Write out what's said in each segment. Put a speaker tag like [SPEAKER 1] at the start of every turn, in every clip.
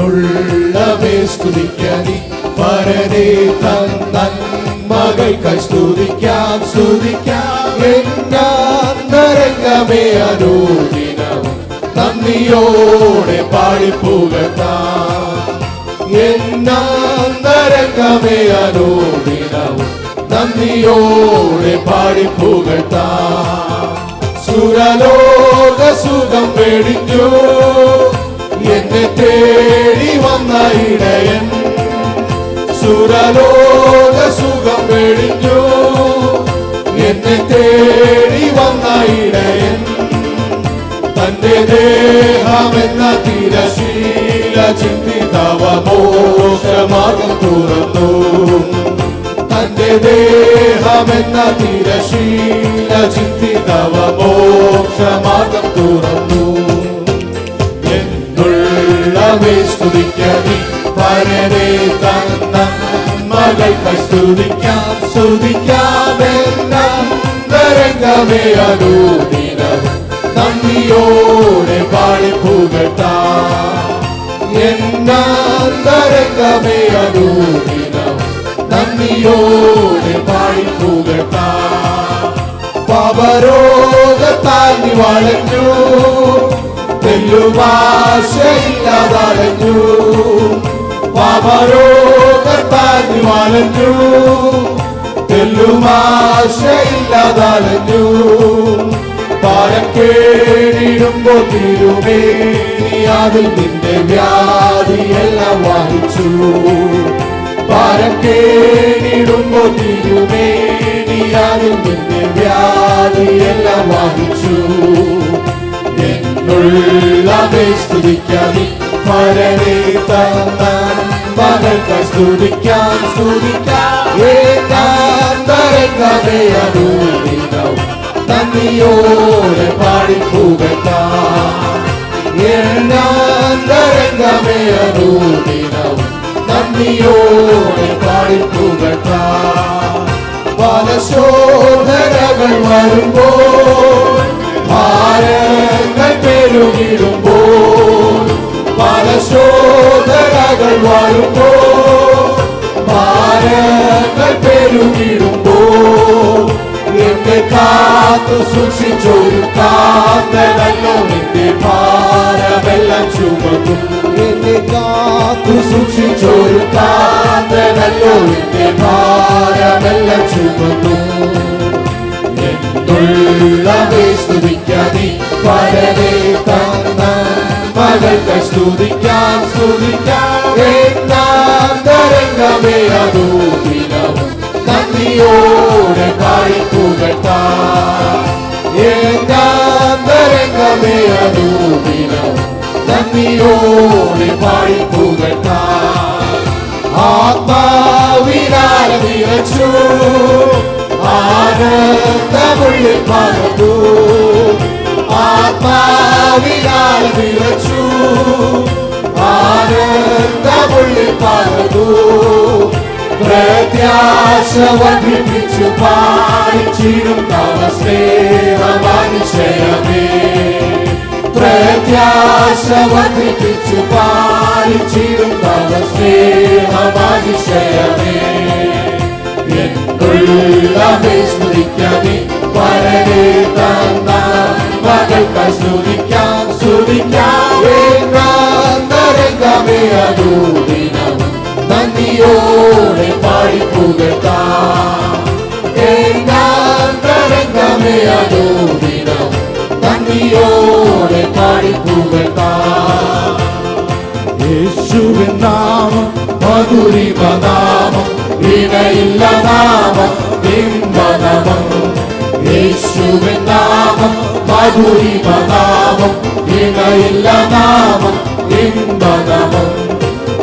[SPEAKER 1] എന്നുള്ളവേ സ്തുതിക്കനി പരനെ തന്മകൾക്കായി സ്തുതിക്കാം സ്തുതിക്കാം. എന്നാന്തരംഗമേ അനുദിനവും നന്ദിയോടെ പാടിപ്പുകത്താം എന്നാന്തരംഗമേ അനുദിനവും നന്ദിയോടെ പാടിപ്പുകത്താം സുരലോക സുഖം പേടിച്ചു എന്നെ തേ ഇടയൻ സുരലോക സുഖം പേടിഞ്ഞു എന്നെ തേടി വന്ന ഇടയൻ. തന്റെ ദേഹമെന്ന തിരശീല ചിന്തിതവ മോക്ഷമാർഗം തുറന്നു. തന്റെ ദേഹമെന്ന തിരശീല ചിന്തിതവ മോക്ഷമാർഗം തുറന്നു. എന്നുള്ളവേ സ്തുതിക്കനി പരനെ തന്ന മകൾക്ക് സ്തുതിക്കാം. സ്തുതിക്കാമെല്ലാം നരംഗമേ അനുദിനവും നന്ദിയോടെ പാടി പുകട്ടാം എന്നാന്തരംഗമേ അനുദിനവും നന്ദിയോടെ പാടി പുകട്ടാം പാപരോഗത്താൽ നീ വളഞ്ഞു. തെല്ലുഭാഷയില്ലാതടഞ്ഞു പാപരോഗത്താൽ നീ വളഞ്ഞു തെല്ലുമാശയില്ലാതടഞ്ഞു പാലം കേടിടുമ്പോ തിരുമേ നീ അതിൽ നിന്റെ വ്യാധിയെല്ലാം വാങ്ങിച്ചു പാലം കേടിടുമ്പോ തിരുമേ നീ അതിൽ നിന്റെ വ്യാധിയെല്ലാം വാങ്ങിച്ചു പരനെ തന്ന മകൾക്ക് സ്തുതിക്കാം. സ്തുതിക്കാം. ഏകാന്തരംഗമേ അനുദിനവും നന്ദിയോടെ പാടിപ്പുകട്ടാം ഏകാന്തരംഗമേ അനുദിനവും നന്ദിയോടെ പാടിപ്പുകട്ടാം പല ശോധനകൾ വരുമ്പോൾ ഭാരങ്ങൾ പെരുകിടുമ്പോൾ പല ശോധനകൾ വരുമ്പോൾ ഭാരങ്ങൾ പെരുകിടുമ്പോ എന്നെ കാത്തു സൂക്ഷിച്ചൊരു കാന്തനല്ലോ നിന്റെ ഭാരമെല്ലാം ചുമക്കും എന്നെ കാത്തു സൂക്ഷിച്ചൊരു കാന്തനല്ലോ നിന്റെ ഭാരമെല്ലാം ചുമക്കും സ്തുതിക്കാം സ്തുതിക്കാം. എന്നാന്തരംഗമേ അതുദിനവും നന്ദിയോടെ പാടിപ്പുകട്ടാം എന്നാന്തരംഗമേ അതുദിനവും നന്ദിയോടെ പാടിപ്പുകട്ടാം ആത്മാവിനാൽ നിറച്ചു ആനന്ദമുള്ളിൽ പകർന്നു. ആത്മാവിനാൽ നിറച്ചു ആനന്ദമുള്ളിൽ പകർന്നു പ്രത്യാശ വർദ്ധിപ്പിച്ചു പാടിച്ചിടും തവ സ്നേഹമാതിശയമേ പ്രത്യാശ വർദ്ധിപ്പിച്ചു പാടിച്ചിടും തവ സ്നേഹമാതിശയമേ എന്നുള്ളവേ സ്തുതിക്കാതെ പരനെ തന്ന മകൾക്ക് സ്തുതിക്കാം സ്തുതിക്കാം ഏകാന്തരംഗമേ അനുദിനവും നന്ദിയോടെ പാടിപ്പുകട്ടാം ഏകാന്തരംഗമേ അനുദിനവും നന്ദിയോടെ പാടിപ്പുകട്ടാം യേശുവിൻ നാമം മധുരിമ നാമം ഇണയില്ല നാമം ഇമ്പനമം യേശുവിൻ നാമം മധുരിമ നാമം ഇണയില്ല നാമം ഇമ്പനമം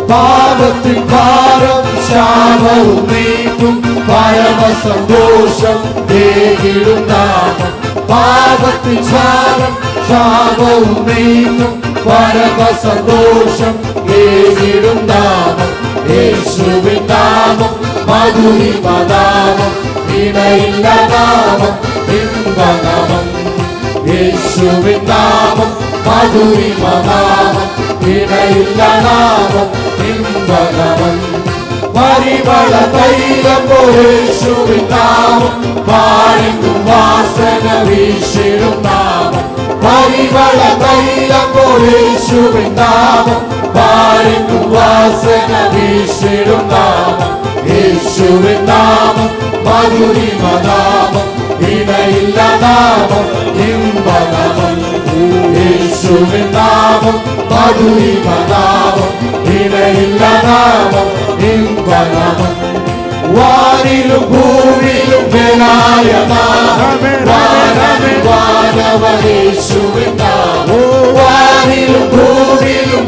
[SPEAKER 1] പാപത്തിൻ ഭാരം ശാപവും നീക്കും പരമസന്തോഷം ദേഹിടും നാമം. പാപത്തിൻ ഭാരം ശാപവും നീക്കും പരമസന്തോഷം ദേഹിടും നാമം. യേശുവിൻ നാമം മധുരിമ നാമം നാമം ഇമ്പനാമം യേശുവിൻ നാമം മധുരിമ നാമം ഇടയില്ല നാമം ഇമ്പനാമം പരിമള തൈലം യേശുവിൻ നാമം പാഴെങ്കും വാസന വീശിടും നാമം. പരിമള യേശുവിൻ നാമം പാഴെങ്കും വാസന വീശിടും നാമം യേശുവിൻ നാമം മധുരിമ നാമം ഇടയില്ല നാമം ഇമ്പനാമം. യേശുവിൻ നാമം മധുരിമ നാമം ഇടയില്ല നാമം ഇമ്പനാമം. വാനിലും ഭൂമിയിലും നാമം നാമം വാനിലും ഭൂമിയിലും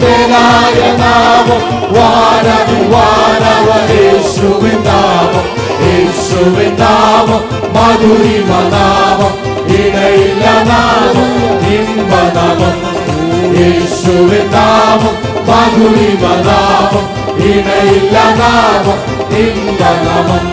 [SPEAKER 1] നാമം വാനവി വാനവനേശുവിൻ നാമം യേശുവിൻ നാമം മധുരിമ നാമം ഇടയില്ല നാമം ഇമ്പനാമം യേശുവിൻ നാമം മധുരിമ നാമം ഇടയില്ല നാമം ഇമ്പനാമം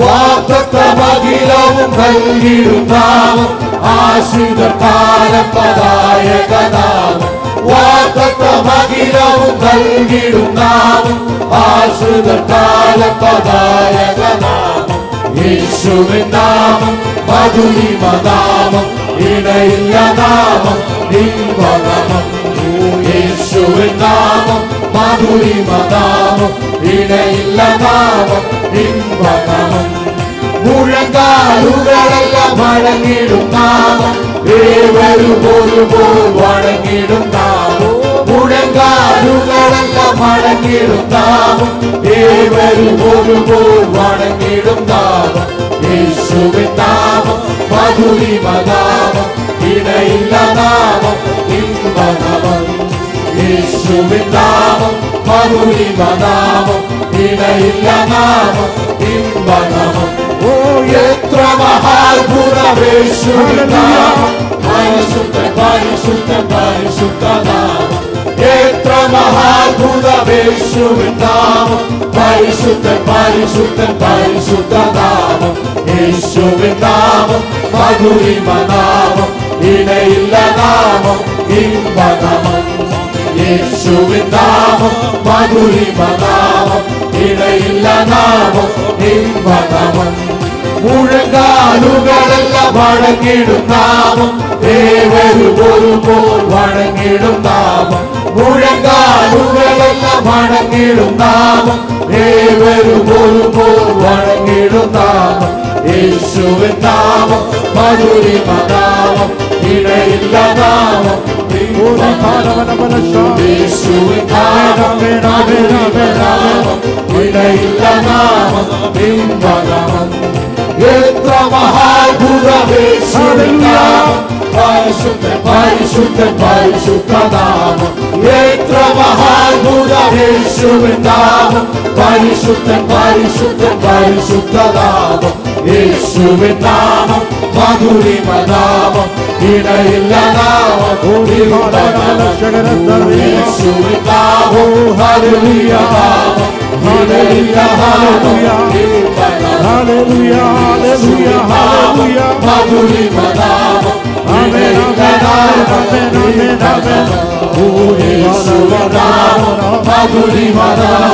[SPEAKER 1] വാക്തമകിലവും നൽകിടും നാമം ആശ്രിത കാലപദായക നാമം വാക്തമകിലവും നൽകിടും നാമം ആശ്രിത കാലപദായക നാമം യേശുവിൻ നാമം മധുരിമ നാമം ഇണയില്ല നാമം ഇമ്പനാമം. യേശുവിൻ നാമം മധുരിമ നാമം ഇടയില്ല നാമം ഇമ്പനാമം മുഴങ്കാലുകളെല്ലാം വഴങ്ങിടും നാമം ഏവരും ഒരുപോൽ വഴങ്ങിടും നാമം മുഴങ്കാലുകളെല്ലാം വഴങ്ങിടും നാമം ഏവരും ഒരുപോൽ വഴങ്ങിടും നാമം യേശുവിൻ നാമം മധുരിമ നാമം ഇടയില്ല നാമം ഇമ്പനാമം യേശുവിൻ നാമം മധുരിമ നാമം ഇടയില്ല നാമം ഇമ്പനാമം. ഓ എത്ര മഹാത്ഭുതമേശുവിൻ നാമം പരിശുദ്ധൻ പരിശുദ്ധ നാമം. എത്ര മഹാത്ഭുതമേശുവിൻ നാമം പരിശുദ്ധൻ പരിശുദ്ധ നാമം യേശുവിൻ നാമം. മധുരിമ നാമം ഇടയില്ല നാമം ഇമ്പനാമം. യേശുവിൻ നാമം മധുരിമ നാമം ഇടയില്ല നാമം ഇമ്പനാമം മുഴങ്കാലുകളെല്ലാം വഴങ്ങിടും നാമം ഏവരും ഒരുപോൽ വഴങ്ങിടും നാമം മുഴങ്കാലുകളെല്ലാം വഴങ്ങിടും നാമം ഏവരും ഒരുപോൽ വഴങ്ങിടും നാമം യേശുവിൻ നാമം മധുരിമ നാമം ഇടയില്ല നാമം. യേശുവിൻ നാമം ഇടയില്ല നാമം ഇമ്പനാമം എത്ര മഹാത്ഭുതമേശുവിൻ പരിശുദ്ധ പരിശുദ്ധ നാമം. എത്ര മഹാത്ഭുതമേശുവിൻ നാമം. പരിശുദ്ധൻ പരിശുദ്ധൻ പരിശുദ്ധ നാമം. യേശുവിൻ നാമം മധുരിമ നാമം ഇടയില്ല നാമം യേശുവിൻ നാമം ഹല്ലേലൂയ നാമം ഇടയില്ല നാമം
[SPEAKER 2] Hallelujah, hallelujah, hallelujah.
[SPEAKER 1] മധുരിമ നാമം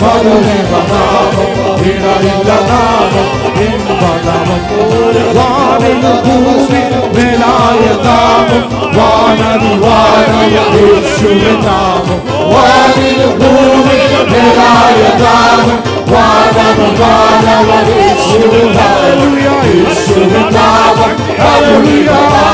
[SPEAKER 1] മധുരിമ നാമം ഇടയില്ല നാമം
[SPEAKER 2] Hallelujah. We praise you, Jesus.
[SPEAKER 1] വാനവി വാനവ യേശുവിൻ നാമം വാനിലും ഭൂമിയിലും മേലായ നാമം വാനവ വാനവ യേശുവിൻ നാമം യേശുവിൻ നാമം ഹല്ലേലൂയ നാമം യേശുവിൻ